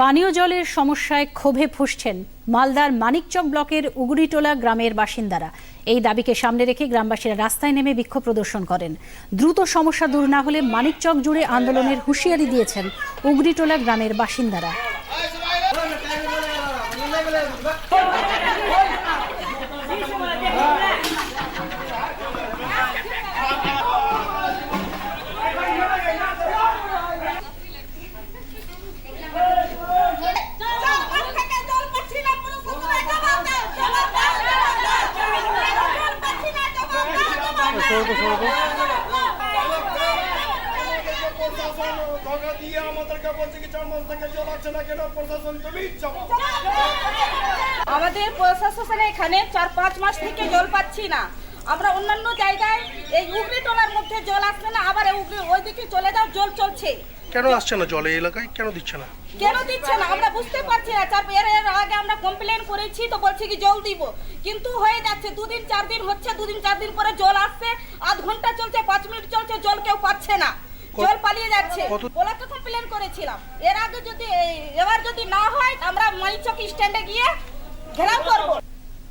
পানীয় জলের সমস্যায় ক্ষোভে ফুসছেন মালদার মানিকচক ব্লকের উগুড়িটোলা গ্রামের বাসিন্দারা। এই দাবিকে সামনে রেখে গ্রামবাসীরা রাস্তায় নেমে বিক্ষোভ প্রদর্শন করেন। দ্রুত সমস্যা দূর না হলে মানিকচক জুড়ে আন্দোলনের হুঁশিয়ারি দিয়েছেন উগড়িটোলা গ্রামের বাসিন্দারা চারবার থেকে জল পাচ্ছি না, পুরো সকালে জবাব দাও, জবাব দাও, জবাব দাও। জল পাচ্ছি না, জবাব দাও, জবাব প্রশাসন ধোকা দিয়ে আমাদেরকে বলছে কি চার মাস থেকে জল আসছে না তুমি জবাব আমাদের প্রশাসন এখানে চার পাঁচ মাস থেকে জল পাচ্ছি না। আমরা অন্যান্য জায়গায় এই উগড়ি টলার মধ্যে জল আসছে না, আবার উগড়ি ওইদিকে চলে যাও জল চলছে। কেন আসছে না জল এলাকায়? কেন দিচ্ছে না? কেন দিচ্ছে না? আমরা বুঝতে পারছি না। চার এর এর আগে আমরা কমপ্লেন করেছি তো বলছি কি জল দিব। কিন্তু হয়ে যাচ্ছে দুদিন চার দিন হচ্ছে দুদিন চার দিন পরে জল আসছে আধ ঘণ্টা চলছে পাঁচ মিনিট চলছে জল কেউ পাচ্ছে না। জল পালিয়ে যাচ্ছে। কত- ওলাকে কমপ্লেন করেছিলাম। এর আগে যদি এবার যদি না হয় আমরা মানিচক স্ট্যান্ডে গিয়ে ঘেরাও করব।